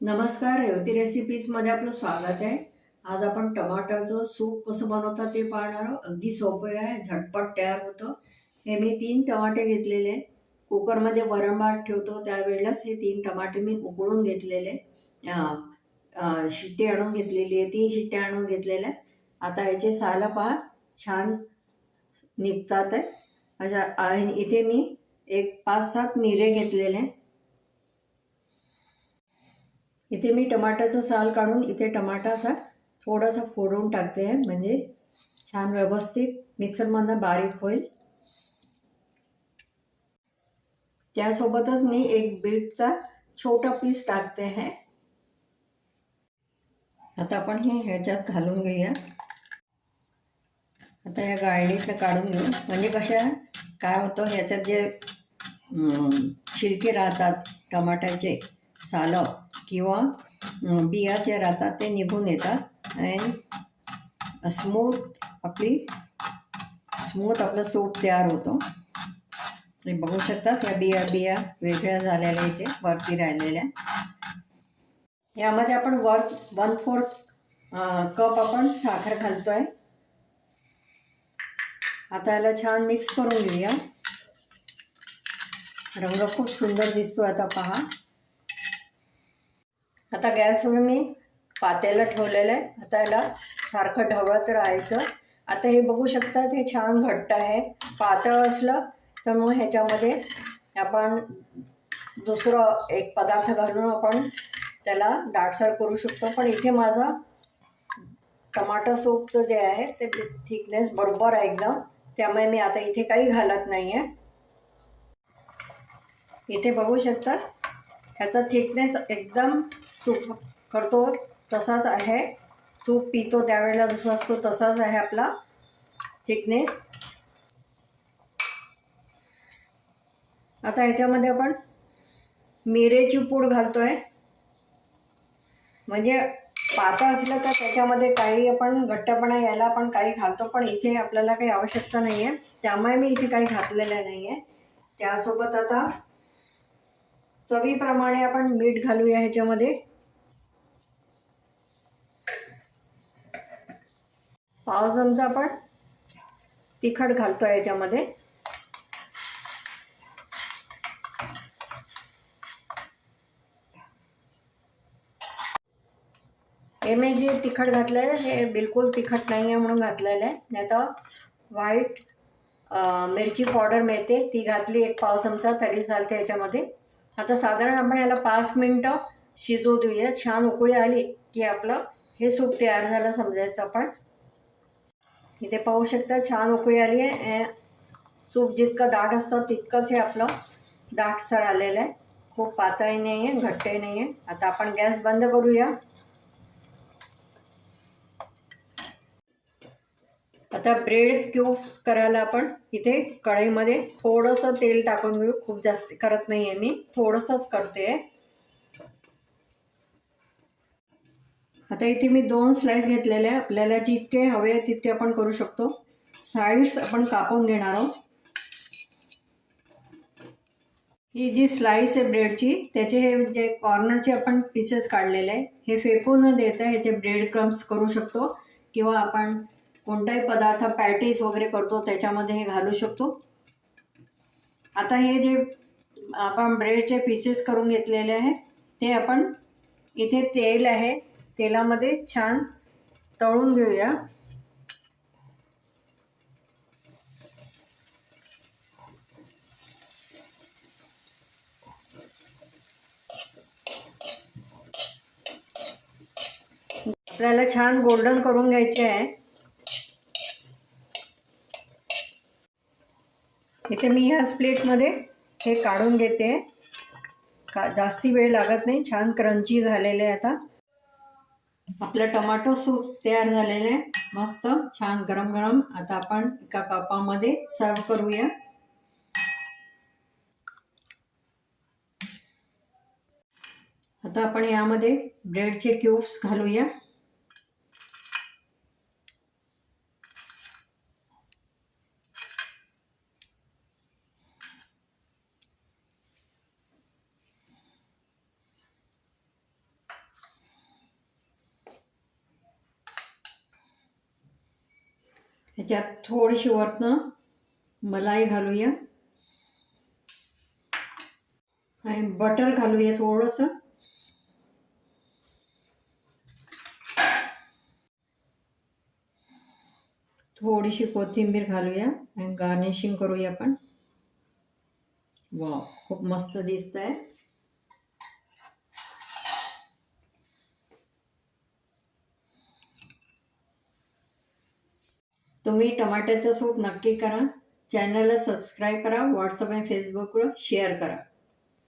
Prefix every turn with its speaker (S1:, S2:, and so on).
S1: नमस्कार रेवती रेसिपीजमध्ये आपलं स्वागत आहे. आज आपण टमाटाचं सूप कसं बनवतात ते पाहणार आहोत. अगदी सोपं आहे झटपट तयार होतं. हे मी तीन टमाटे घेतलेले कुकरमध्ये वरण भात ठेवतो त्यावेळेलाच हे तीन टमाटे मी उकळून घेतलेले शिट्टे शिट्टी आणून घेतलेली आहे तीन शिट्ट्या आणून घेतलेल्या आता याचे सालं पहा छान निघतात आहे. अशा आणि इथे मी एक पाच सात मिरे घेतलेले आहे. इथे मी टमाटाचं साल काढून इथे टमाटा असा थोडासा फोडून टाकते आहे. म्हणजे छान व्यवस्थित मिक्सरमधनं बारीक होईल. त्यासोबतच मी एक बीटचा छोटा पीस टाकते आहे. आता आपण हे ह्याच्यात घालून घेऊया. आता या गाळणीतनं काढून घेऊ. म्हणजे कशा काय होतं ह्याच्यात जे छिलके राहतात टमाट्याचे सालं किंवा बिया जे राहतात ते निघून येतात आणि स्मूथ आपली स्मूथ आपलं सूप तयार होतो. तुम्ही बघू शकता त्या बिया बिया वेगळ्या झालेल्या इथे वरती राहिलेल्या. यामध्ये आपण वर वन फोर्थ कप आपण साखर घालतो आहे आता याला छान मिक्स करून घेऊया. रंग खूप सुंदर दिसतो आता पहा. आता गॅसवर मी पातेलं ठेवलेलं आहे. आता याला सारखं ढवळत राहायचं. आता हे बघू शकतात हे छान घट्ट आहे. पातळ असलं तर मग ह्याच्यामध्ये आपण दुसरं एक पदार्थ घालून आपण त्याला दाटसर करू शकतो. पण इथे माझा टमाटो सूपचं जे आहे ते थिकनेस बरोबर आहे एकदम. त्यामुळे मी आता इथे काही घालत नाही आहे इथे बघू शकतात ह्याचा थिकनेस एकदम सूप करतो तसाच आहे. सूप पितो त्यावेळेला जसा असतो तसाच आहे आपला थिकनेस आता ह्याच्यामध्ये आपण मिरेची पूड घालतो आहे म्हणजे पातळ असलं तर त्याच्यामध्ये काही आपण घट्टपणा यायला आपण काही घालतो पण इथे आपल्याला काही आवश्यकता नाही आहे त्यामुळे मी इथे काही घातलेलं नाही आहे त्यासोबत आता चवीप्रमाणे आपण मीठ घालूया ह्याच्यामध्ये. पाव चमचा आपण तिखट घालतो याच्यामध्ये हे मी जे तिखट घातलं आहे हे बिलकुल तिखट नाही आहे म्हणून घातलेलं आहे नाही तर व्हाईट मिरची पावडर मिळते ती घातली एक पाव चमचा तरी चालते याच्यामध्ये आता साधारण आपण याला पाच मिनटं शिजू देऊया छान उकळी आली की आपलं हे सूप तयार झालं समजायचं आपण. इथे पाहू शकता छान उकळी आली आहे. सूप जितकं दाट असतं तितकंच हे आपलं दाटसर आलेलं आहे. खूप पातळी नाही आहे घट्टही नाही आहे आता आपण गॅस बंद करूया. आता ब्रेड क्यूब्स करायला आपण इथे कढईमध्ये थोडंसं तेल टाकून घेऊ. खूप जास्त करत नाही आहे मी. थोडंसंच करते. आता इथे मी दोन स्लाइस घेतलेले आहे. आपल्याला जितके हवे तितके आपण करू शकतो. साईड्स आपण कापून घेणार आहोत. ही जी स्लाइस आहे ब्रेडची त्याचे हे जे कॉर्नरचे आपण पीसेस काढलेले आहे हे फेकून न देता ह्याचे ब्रेड क्रम्स करू शकतो. किंवा आपण कोणताही पदार्थ पॅटीस वगैरे करतो त्याच्यामध्ये हे घालू शकतो. आता हे जे आपण ब्रेडचे पीसेस करून घेतलेले आहे ते आपण इथे तेल आहे तेलामध्ये छान तळून घेऊया. आपल्याला छान गोल्डन करून घ्यायचे आहे. इथे मी ह्याच प्लेटमध्ये हे काढून घेते. का जास्ती वेळ लागत नाही छान क्रंची झालेले आहे आता. आपलं टमाटो सूप तयार झालेलं आहे. मस्त छान गरम गरम. आता आपण एका कपामध्ये सर्व करूया. आता आपण यामध्ये ब्रेडचे क्यूब्स घालूया. ह्याच्यात थोडीशी वरनं मलाई घालूया. बटर घालूया थोडंसं. थोडीशी कोथिंबीर आणि गार्निशिंग करूया आपण. वा खूप मस्त दिसत आहे तुम्ही टमाट्याचं सूप नक्की करा. चॅनलला सबस्क्राईब करा. व्हॉट्सअप आणि फेसबुकवर शेअर करा.